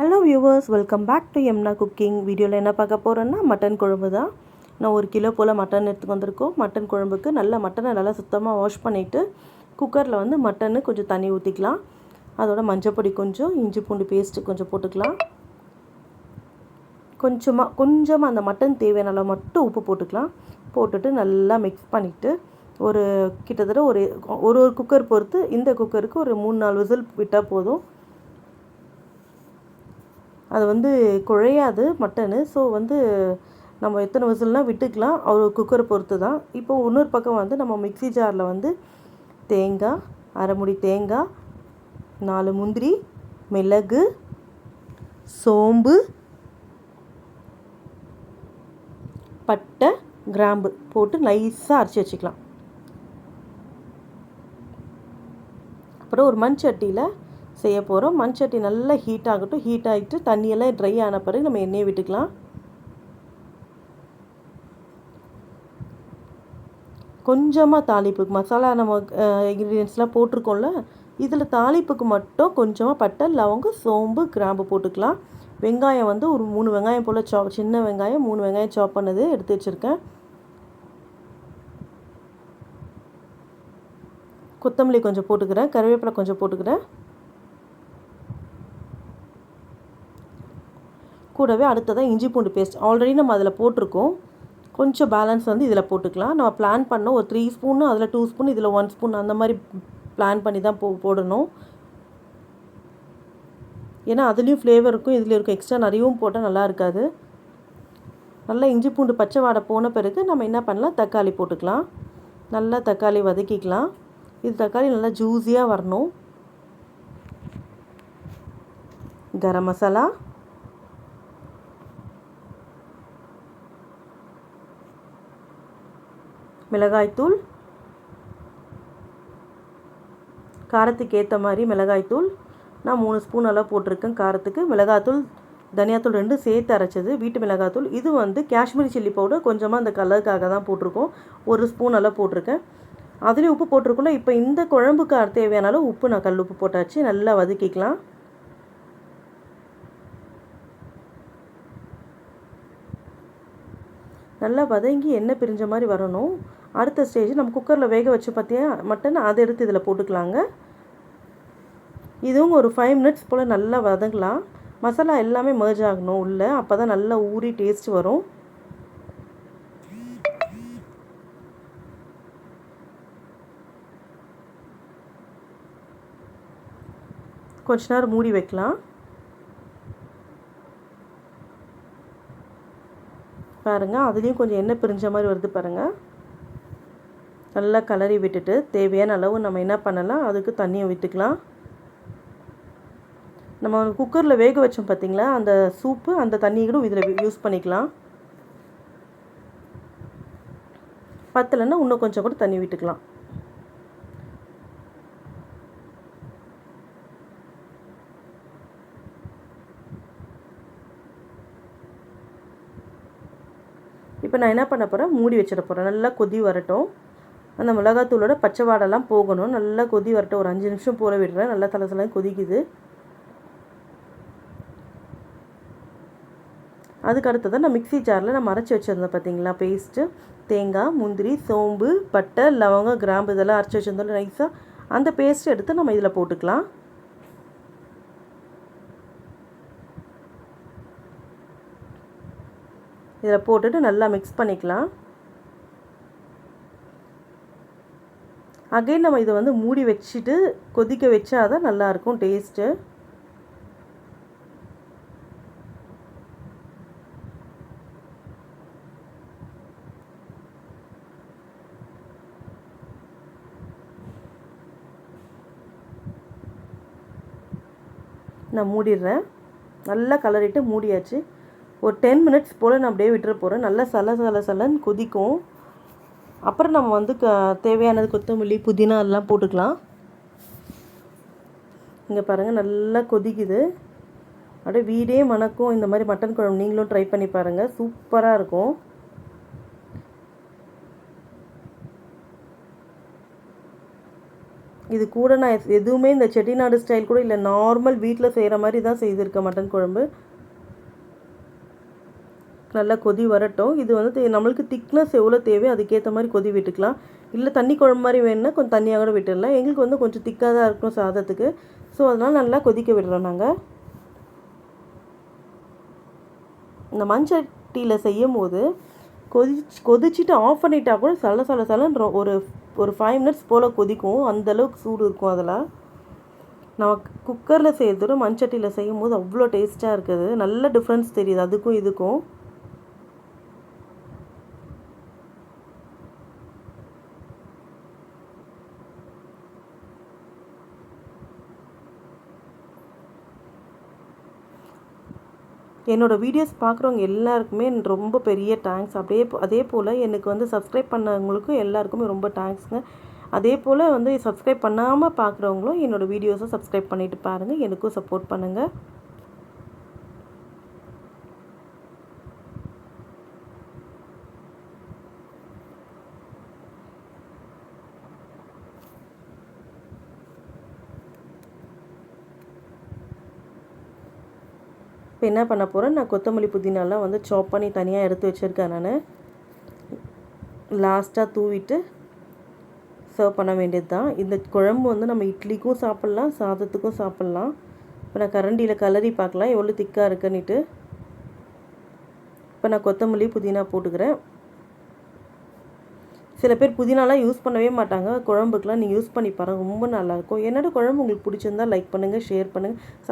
Hello viewers welcome back to எம்னா cooking வீடியோவில் என்ன பார்க்க போகிறோன்னா மட்டன் குழம்பு தான் நான் ஒரு கிலோ போல் மட்டன் எடுத்து வந்திருக்கோம். மட்டன் குழம்புக்கு நல்லா மட்டனை நல்லா சுத்தமாக வாஷ் பண்ணிவிட்டு குக்கரில் வந்து மட்டனு கொஞ்சம் தண்ணி ஊற்றிக்கலாம் அதோட மஞ்சப்பொடி கொஞ்சம் இஞ்சி பூண்டு பேஸ்ட்டு கொஞ்சம் போட்டுக்கலாம். கொஞ்சமாக கொஞ்சமாக அந்த மட்டன் தேவையான அளவு மட்டும் உப்பு போட்டுக்கலாம். போட்டுட்டு நல்லா மிக்ஸ் பண்ணிவிட்டு ஒரு கிட்டத்தட்ட ஒரு ஒரு ஒரு குக்கர் பொறுத்து இந்த குக்கருக்கு ஒரு மூணு நாலு விசில் விட்டால் போதும். அது வந்து குழையாது மட்டனு. ஸோ வந்து நம்ம எத்தனை விசில்லாம் விட்டுக்கலாம். ஒரு குக்கரை பொறுத்து தான் இப்போ இன்னொரு பக்கம் வந்து நம்ம மிக்ஸி ஜாரில் வந்து தேங்காய் அரைமுடி தேங்காய் நாலு முந்திரி மிளகு சோம்பு பட்டை கிராம்பு போட்டு நைஸாக அரைச்சி வச்சுக்கலாம். அப்புறம் ஒரு மண் சட்டியில் செய்ய போகிறோம் மண் சட்டி நல்லா ஹீட் ஆகட்டும். ஹீட் ஆகிட்டு தண்ணியெல்லாம் ட்ரை ஆன பிறகு நம்ம எண்ணெயை விட்டுக்கலாம். கொஞ்சமாக தாளிப்புக்கு மசாலா நம்ம இன்க்ரீடியன்ஸ்லாம் போட்டிருக்கோம்ல இதில் தாளிப்புக்கு மட்டும் கொஞ்சமாக பட்டை லவங்கம் சோம்பு கிராம்பு போட்டுக்கலாம். வெங்காயம் வந்து ஒரு மூணு வெங்காயம் போல் சாப் சின்ன வெங்காயம் மூணு வெங்காயம் சாப் பண்ணது எடுத்து வச்சுருக்கேன். கொத்தமல்லி கொஞ்சம் போட்டுக்கிறேன். கருவேப்பிலை கொஞ்சம் போட்டுக்கிறேன். கூடவே அடுத்ததாக இஞ்சி பூண்டு பேஸ்ட் ஆல்ரெடி நம்ம அதில் போட்டிருக்கோம். கொஞ்சம் பேலன்ஸ் வந்து இதில் போட்டுக்கலாம். நம்ம பிளான் பண்ணோம் ஒரு த்ரீ ஸ்பூன் அதில் டூ ஸ்பூன் இதில் ஒன் ஸ்பூன் அந்த மாதிரி பிளான் பண்ணி தான் போ போடணும். ஏன்னா அதுலேயும் ஃப்ளேவர் இருக்கும் இதில் இருக்கும் எக்ஸ்ட்ரா நிறையவும் போட்டால் நல்லா இருக்காது. நல்லா இஞ்சி பூண்டு பச்சை வாடை போன பிறகு நம்ம என்ன பண்ணலாம்? தக்காளி போட்டுக்கலாம். நல்லா தக்காளி வதக்கிக்கலாம். இது தக்காளி நல்லா ஜூஸியாக வரணும். கரம் மசாலா. மிளகாய்த்தூள் காரத்துக்கு ஏற்ற மாதிரி மிளகாய்த்தூள். நான் மூணு ஸ்பூன் அளவு போட்டிருக்கேன் காரத்துக்கு. மிளகாத்தூள் தனியாத்தூள் ரெண்டு சேர்த்து அரைச்சது வீட்டு மிளகாத்தூள் இது வந்து காஷ்மீரி சில்லி பவுடர் கொஞ்சமாக அந்த கலருக்காக தான் போட்டிருக்கோம். ஒரு ஸ்பூன் அளவு போட்டிருக்கேன். அதுலேயும் உப்பு போட்டிருக்கோம்ல இப்போ இந்த குழம்புக்கு தேவையான அளவு உப்பு நான் கல் உப்பு போட்டாச்சு நல்லா வதக்கிக்கலாம். நல்லா வதங்கி எண்ணெய் பிரிஞ்ச மாதிரி வரணும். அடுத்த ஸ்டேஜ் நம்ம குக்கரில் வேக வச்சு பார்த்தியா மட்டன் அதை எடுத்து இதில் போட்டுக்கலாங்க. இதுவும் ஒரு ஃபைவ் மினிட்ஸ் போல் நல்லா வதங்கலாம். மசாலா எல்லாமே மர்ஜ் ஆகணும் உள்ளே. அப்போ தான் நல்லா ஊறி டேஸ்ட் வரும். கொஞ்ச நேரம் மூடி வைக்கலாம். பாருங்கள் அதுலேயும் கொஞ்சம் எண்ணெய் பிரிஞ்ச மாதிரி வருது பாருங்கள் நல்லா கலரி விட்டுட்டு தேவையான அளவு நம்ம என்ன பண்ணலாம்? அதுக்கு தண்ணியை விற்றுக்கலாம் நம்ம குக்கரில் வேக வச்சோம் பார்த்திங்களா அந்த சூப்பு அந்த தண்ணி கூட இதில் யூஸ் பண்ணிக்கலாம். பத்தலைன்னா இன்னும் கொஞ்சம் கூட தண்ணி விட்டுக்கலாம். இப்போ நான் என்ன பண்ண போகிறேன் மூடி வச்சிட போகிறேன் நல்லா கொதி வரட்டும். அந்த மிளகாத்தூளோட பச்சை வாடெல்லாம் போகணும். நல்லா கொதி வரட்டும். ஒரு அஞ்சு நிமிஷம் போற விடுறேன். நல்லா தலை தலை கொதிக்குது. அதுக்கு அடுத்தது நான் மிக்சி ஜாரில் நான் மறைச்சி வச்சுருந்தேன் பார்த்தீங்களா பேஸ்ட்டு தேங்காய் முந்திரி சோம்பு பட்டை லவங்கம் கிராம்பு இதெல்லாம் அரைச்சி வச்சுருந்தோம் நைஸாக அந்த பேஸ்ட்டு எடுத்து நம்ம இதில் போட்டுக்கலாம். இதில் போட்டுட்டு நல்லா மிக்ஸ் பண்ணிக்கலாம். அகைன் நம்ம இதை வந்து மூடி வச்சுட்டு கொதிக்க வச்சா தான் நல்லாயிருக்கும் டேஸ்ட்டு நான் மூடிடுறேன். நல்லா கலரிட்டு மூடியாச்சு. ஒரு டென் மினிட்ஸ் போல் நான் அப்படியே விட்டுற போகிறேன் நல்லா சல சல சலன்னு கொதிக்கும். அப்புறம் நம்ம வந்து க தேவையானது கொத்தமல்லி புதினா எல்லாம் போட்டுக்கலாம். இங்கே பாருங்கள் நல்லா கொதிக்குது. அப்படியே வீடே மணக்கும். இந்த மாதிரி மட்டன் குழம்பு நீங்களும் ட்ரை பண்ணி பாருங்கள் சூப்பராக இருக்கும். இது கூட நான் எஸ்- எதுவுமே இந்த செட்டிநாடு ஸ்டைல் கூட இல்லை நார்மல் வீட்டில் செய்கிற மாதிரி தான் செய்திருக்கேன் மட்டன் குழம்பு. நல்லா கொதி வரட்டும். இது வந்து நம்மளுக்கு திக்னஸ் எவ்வளோ தேவையோ அதுக்கேற்ற மாதிரி கொதி விட்டுக்கலாம். இல்லை தண்ணி குழம்பு மாதிரி வேணும்னா கொஞ்சம் தண்ணியாக கூட விட்டுடலாம். எங்களுக்கு வந்து கொஞ்சம் திக்காக தான் இருக்கும் சாதத்துக்கு. ஸோ அதனால் நல்லா கொதிக்க விடுறோம் நாங்கள் இந்த மண்சட்டியில் செய்யும் போது கொதிச்சு கொதிச்சுட்டு ஆஃப் பண்ணிட்டா கூட சல சல சலன்ற ஒரு ஒரு ஃபைவ் மினிட்ஸ் போல் கொதிக்கும். அந்த அளவுக்கு சூடு இருக்கும் அதில். நம்ம குக்கரில் செய்கிறதோட மண்சட்டியில் செய்யும் போது அவ்வளோ டேஸ்ட்டாக இருக்குது. நல்ல டிஃப்ரென்ஸ் தெரியுது. அதுக்கும் இதுக்கும். என்னோடய வீடியோஸ் பார்க்குறவங்க எல்லாருக்குமே ரொம்ப பெரிய தேங்க்ஸ் அப்படியே போ- அதே போல் எனக்கு வந்து சப்ஸ்கிரைப் பண்ணவங்களுக்கும் எல்லாருக்குமே ரொம்ப தேங்க்ஸுங்க அதே போல் வந்து சப்ஸ்கிரைப் பண்ணாமல் பார்க்குறவங்களும் என்னோடய வீடியோஸை சப்ஸ்கிரைப் பண்ணிட்டு பாருங்கள் எனக்கும் சப்போர்ட் பண்ணுங்கள் இப்போ என்ன பண்ண போகிறேன் நான் கொத்தமல்லி புதினாலாம் வந்து சாப் பண்ணி தனியாக எடுத்து வச்சுருக்கேன் நான். லாஸ்ட்டாக தூவிட்டு சர்வ் பண்ண வேண்டியது தான் இந்த குழம்பு வந்து நம்ம இட்லிக்கும் சாப்பிட்லாம் சாதத்துக்கும் சாப்பிட்லாம். இப்போ நான் கரண்டியில் கலரி பார்க்கலாம். எவ்வளோ திக்காக இருக்குன்னுட்டு. இப்போ நான் கொத்தமல்லி புதினா போட்டுக்கிறேன். சில பேர் புதினாலாம் யூஸ் பண்ணவே மாட்டாங்க. குழம்புக்கெலாம் நீங்கள் யூஸ் பண்ணி பாருங்கள் ரொம்ப நல்லாயிருக்கும் என்னோட குழம்பு உங்களுக்கு பிடிச்சிருந்தா லைக் பண்ணுங்கள் ஷேர் பண்ணுங்கள்